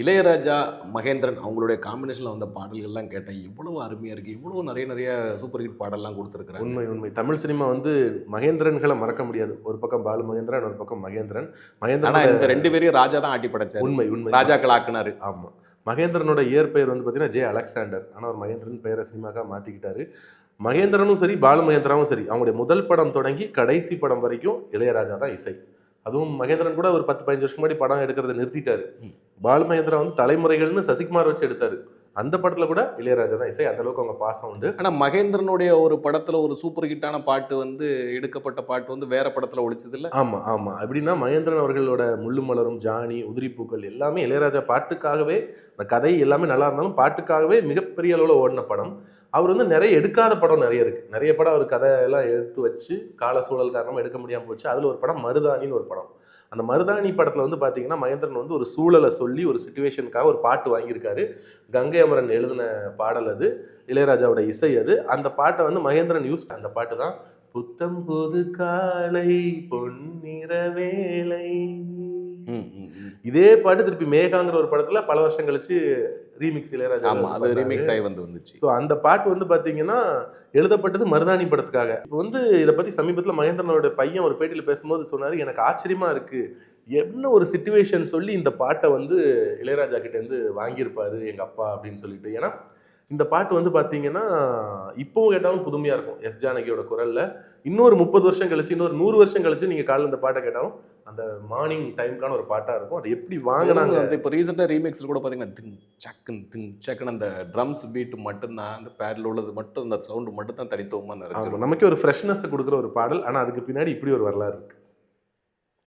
இளையராஜா மகேந்திரன் அவங்களுடைய காம்பினேஷனில் வந்த பாடல்கள்லாம் கேட்டேன். எவ்வளவு அருமையாக இருக்குது எவ்வளவு நிறைய நிறைய சூப்பர் ஹிட் பாடல்லாம் கொடுத்துருக்குறாங்க. உண்மை உண்மை. தமிழ் சினிமா வந்து மகேந்திரன்களை மறக்க முடியாது. ஒரு பக்கம் பாலு மகேந்திரன் ஒரு பக்கம் மகேந்திரன். மகேந்திரன் இந்த ரெண்டு பேரையும் ராஜா தான் ஆட்டி படைச்சாரு. உண்மை உண்மை. ராஜாக்கள் ஆக்குனாரு. ஆமா. மகேந்திரனோட இயற்பெயர் வந்து பார்த்தீங்கன்னா ஜே அலெக்சாண்டர். ஆனால் அவர் மகேந்திரன் பெயரை சினிமாக்காக மாற்றிக்கிட்டாரு மகேந்திரனும் சரி பாலு மகேந்திராவும் சரி அவங்களுடைய முதல் படம் தொடங்கி கடைசி படம் வரைக்கும் இளையராஜா தான் இசை. அதுவும் மகேந்திரன் கூட ஒரு பத்து பதினஞ்சு வருஷம் முன்னாடி படம் எடுக்கிறத நிறுத்திட்டாரு. பாலுமகேந்திரா வந்து தலைமுறைகள்னு சசிகுமார் வச்சு எடுத்தாரு. அந்த படத்துல கூட இளையராஜா தான் இசை. அந்த அளவுக்கு அவங்க பாசம் உண்டு. ஆனால் மகேந்திரனுடைய ஒரு படத்தில் ஒரு சூப்பர் ஹிட்டான பாட்டு வந்து எடுக்கப்பட்ட பாட்டு வந்து வேற படத்தில் ஒழிச்சது இல்ல ஆமா ஆமா. அப்படின்னா மகேந்திரன் அவர்களோட முள்ளு மலரும் ஜானி உதிரிப்பூக்கள் எல்லாமே இளையராஜா பாட்டுக்காகவே அந்த கதை எல்லாமே நல்லா இருந்தாலும் பாட்டுக்காகவே மிகப்பெரிய அளவில் ஓடின படம். அவர் வந்து நிறைய எடுக்காத படம் நிறைய இருக்கு. நிறைய படம் அவர் கதையெல்லாம் எடுத்து வச்சு கால சூழல் காரணமாக எடுக்க முடியாமல் போச்சு. அதில் ஒரு படம் மருதாணின்னு ஒரு படம். அந்த மருதாணி படத்தில் வந்து பார்த்தீங்கன்னா மகேந்திரன் வந்து ஒரு சூழலை சொல்லி ஒரு சுச்சுவேஷனுக்காக ஒரு பாட்டு வாங்கியிருக்காரு. கங்கை அமரன் எழுதின பாடல் அது இளையராஜாவோட இசை அது. அந்த பாட்டை வந்து மகேந்திரன் யூஸ் அந்த பாட்டு தான். புத்தம் புது காலை பொன்னிற வேலை. இதே பாட்டு திருப்பி மேகாங்கிற ஒரு படத்துல பல வருஷம் கழிச்சு ரீமிக்ஸ் இளையராஜா ஆமா அது ரீமிக்ஸ் ஆகி வந்து வந்துச்சு. ஸோ அந்த பாட்டு வந்து பாத்தீங்கன்னா எழுதப்பட்டது மருதாணி படத்துக்காக. இப்போ வந்து இதை பத்தி சமீபத்தில் மகேந்திரனோட பையன் ஒரு பேட்டியில் பேசும்போது சொன்னாரு எனக்கு ஆச்சரியமா இருக்கு. என்ன ஒரு சுச்சுவேஷன் சொல்லி இந்த பாட்டை வந்து இளையராஜா கிட்ட இருந்து வாங்கியிருப்பாரு எங்க அப்பா அப்படின்னு சொல்லிட்டு. ஏன்னா இந்த பாட்டு வந்து பாத்தீங்கன்னா இப்பவும் கேட்டாலும் புதுமையா இருக்கும். எஸ். ஜானகியோட குரல்ல. இன்னொரு முப்பது வருஷம் கழிச்சு இன்னொரு நூறு வருஷம் கழிச்சு நீங்க காலைல இந்த பாட்டை கேட்டாலும் அந்த மார்னிங் டைம்க்கான ஒரு பாட்டா இருக்கும். அது எப்படி வாங்கினாங்க? அந்த இப்போ ரீசெண்டாக ரீமிக்ஸில் கூட பார்த்தீங்கன்னா திங் சக்குன்னு திங் சக்குன்னு அந்த ட்ரம்ஸ் பீட் மட்டும்தான் அந்த பேடில் உள்ளது மட்டும் அந்த சவுண்டு மட்டும் தான் தனித்துவமாக நிறைஞ்சிரும் நமக்கே ஒரு ஃப்ரெஷ்னஸ் கொடுக்குற ஒரு பாடல். ஆனா அதுக்கு பின்னாடி இப்படி ஒரு வரலாறு இருக்கு.